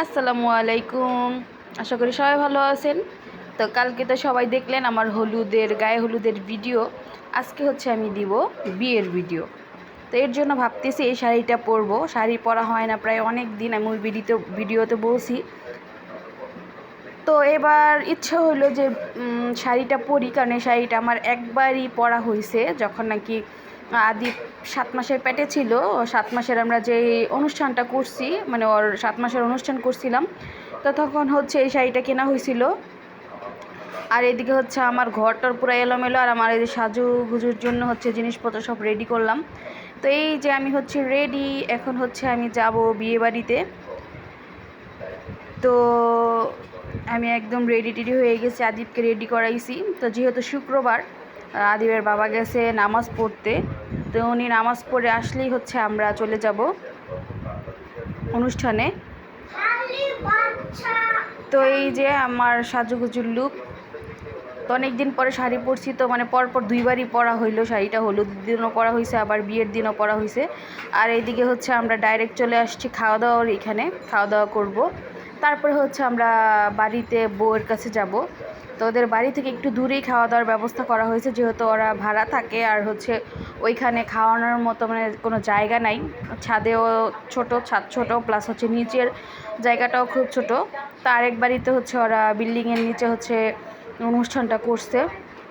আসসালামু আলাইকুম। আশা করি সবাই ভালো আছেন। তো কালকে তো সবাই দেখলেন আমার হলুদের, গায়ে হলুদের ভিডিও। আজকে হচ্ছে আমি দিব বিয়ের ভিডিও। তো এর জন্য ভাবতেছি এই শাড়িটা পরবো। শাড়ি পরা হয় না, প্রায় অনেক দিন আমি ওই ভিডিওতে ভিডিওতে বলছি। তো এবার ইচ্ছা হলো যে শাড়িটা পরি, কারণ এই শাড়িটা আমার একবারই পরা হয়েছে যখন নাকি আদি সাত মাসের পেটে ছিল। সাত মাসের আমরা যে অনুষ্ঠানটা করছি মানে ওর সাত মাসের অনুষ্ঠান করছিলাম, তো তখন হচ্ছে এই শাড়িটা কেনা হয়েছিল। আর এদিকে হচ্ছে আমার ঘরটার পুরো এলোমেলো আর আমার এই সাজু গুজুর জন্য হচ্ছে জিনিসপত্র সব রেডি করলাম। তো এই যে আমি হচ্ছে রেডি এখন হচ্ছে আমি যাব বিয়ে বাড়িতে তো আমি একদম রেডি টেডি হয়ে গেছি আদিবকে রেডি করাইছি। তো যেহেতু শুক্রবার আদিবের বাবা গেছে নামাজ পড়তে। তো উনি নামাজ পড়ে আসলেই হচ্ছে আমরা চলে যাব অনুষ্ঠানে। তো এই যে আমার সাজুগুজুর লুক তো অনেক দিন পরে শাড়ি পরছি, তো মানে পরপর দুইবারই পরা হইল শাড়িটা, হলুদ দিনও পরা হয়েছে আবার বিয়ের দিনও পরা হয়েছে আর এইদিকে হচ্ছে আমরা ডাইরেক্ট চলে আসছি খাওয়া দাওয়ার এখানে খাওয়া দাওয়া করব। তারপরে হচ্ছে আমরা বাড়িতে বউয়ের কাছে যাব। তো ওদের বাড়ি থেকে একটু দূরেই খাওয়া দাওয়ার ব্যবস্থা করা হয়েছে, যেহেতু ওরা ভাড়া থাকে আর হচ্ছে ওইখানে খাওয়ানোর মতো মানে কোনো জায়গা নাই। ছাদেও ছোট, ছাদ ছোট প্লাস হচ্ছে নিচের জায়গাটাও খুব ছোট। তো আরেক বাড়িতে হচ্ছে ওরা বিল্ডিংয়ের নিচে হচ্ছে অনুষ্ঠানটা করছে।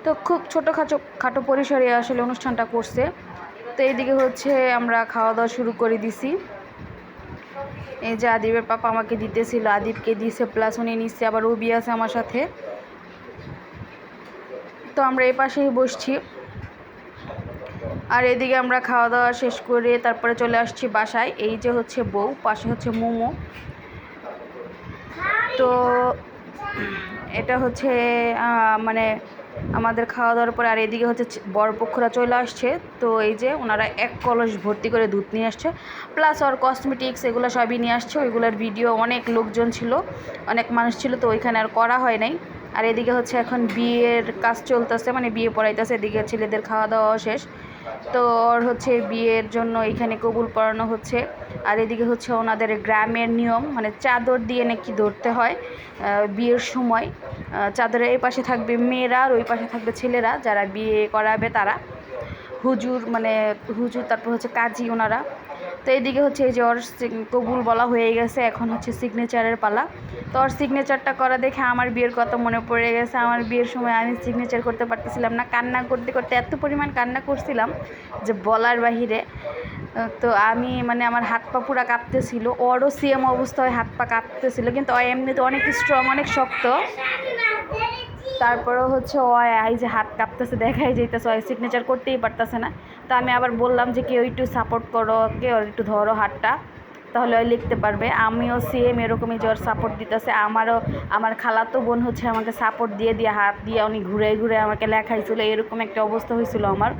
তো খুব ছোটো খাটো খাটো পরিসরে আসলে অনুষ্ঠানটা করছে। তো এইদিকে হচ্ছে আমরা খাওয়া দাওয়া শুরু করে দিছি। এই যে আদিবের পাপা আমাকে দিতেছিল, আদিবকে দিছে প্লাস উনি নিচ্ছে, আবার রবি আছে আমার সাথে। তো আমরা এই পাশেই বসছি। আর এদিকে আমরা খাওয়া দাওয়া শেষ করে তারপরে চলে আসছি বাসায়। এই যে হচ্ছে বউ, পাশে হচ্ছে মোমো। তো এটা হচ্ছে মানে আমাদের খাওয়া দাওয়ার পরে আর এদিকে হচ্ছে বরপক্ষরা চলে আসছে। তো এই যে ওনারা এক কলস ভর্তি করে দুধ নিয়ে আসছে। প্লাস ওর কসমেটিক্স এগুলো সবই নিয়ে আসছে। ওইগুলোর ভিডিও অনেক লোকজন ছিল, অনেক মানুষ ছিল, তো ওইখানে আর করা হয় নাই। আর এদিকে হচ্ছে এখন বিয়ের কাজ চলতেছে মানে বিয়ে পড়াইতেছে, এদিকে ছেলেদের খাওয়া দাওয়া শেষ। তো ওর হচ্ছে বিয়ের জন্য এখানে কবুল পড়ানো হচ্ছে। আর এদিকে হচ্ছে ওনাদের গ্রামের নিয়ম মানে চাদর দিয়ে নাকি ধরতে হয় বিয়ের সময়। চাদরের এই পাশে থাকবে মেয়েরা আর ওই পাশে থাকবে ছেলেরা, যারা বিয়ে করাবে তারা। হুজুর মানে হুজুর, তারপর হচ্ছে কাজী ওনারা। তো এইদিকে হচ্ছে এই যে ওর কবুল বলা হয়ে গেছে, এখন হচ্ছে সিগনেচারের পালা। তো ওর সিগনেচারটা করা দেখে আমার বিয়ের কথা মনে পড়ে গেছে। আমার বিয়ের সময় আমি সিগনেচার করতে পারতেছিলাম না, কান্না করতে করতে এত পরিমাণ কান্না করছিলাম যে বলার বাহিরে। তো আমি মানে আমার হাত পা পুরা কাঁপতেছিল, ওরও সেম অবস্থায় হাত পা কাঁপতেছিল, কিন্তু ও এমনিতে অনেক স্ট্রং অনেক শক্ত। তারপরেও হচ্ছে ও এই যে হাত কাঁপতেছে, দেখাই যাইতেছে, ও সিগনেচার করতেই পারতেছে না। তো আমি আবার বললাম যে কেউ একটু সাপোর্ট করো, কেউ একটু ধরো হাতটা, তাহলে ওই লিখতে পারবে। আমিও সেম এরকমই জ্বর সাপোর্ট দিতেছে, আমারও, আমার খালাতো বোন হচ্ছে আমাকে সাপোর্ট দিয়ে দিয়ে হাত দিয়ে উনি ঘুরে ঘুরে আমাকে লেখাইছিল, এরকম একটা অবস্থা হয়েছিল আমার।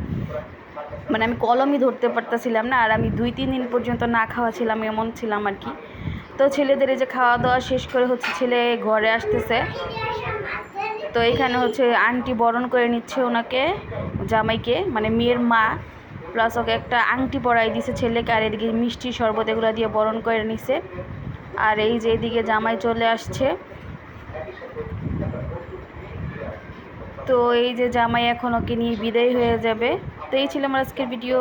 মানে আমি কলমই ধরতে পারতেছিলাম না, আর আমি দুই, তিন দিন পর্যন্ত না খাওয়া ছিলাম, এমন ছিলাম আর কি। তো ছেলেদের এই যে খাওয়া দাওয়া শেষ করে হচ্ছে ছেলে ঘরে আসতেছে। তো এখানে হচ্ছে আংটি বরণ করে নিচ্ছে ওনাকে, জামাইকে মানে মেয়ের মা। প্লাস ওকে একটা আংটি পরাই দিছে ছেলেকে আর এদিকে মিষ্টি শরবত এগুলো দিয়ে বরণ করে নিছে। আর এই যে এদিকে জামাই চলে আসছে। তো এই যে জামাই এখন ওকে নিয়ে বিদায় হয়ে যাবে। তো এই ছিল আমার আজকের ভিডিও।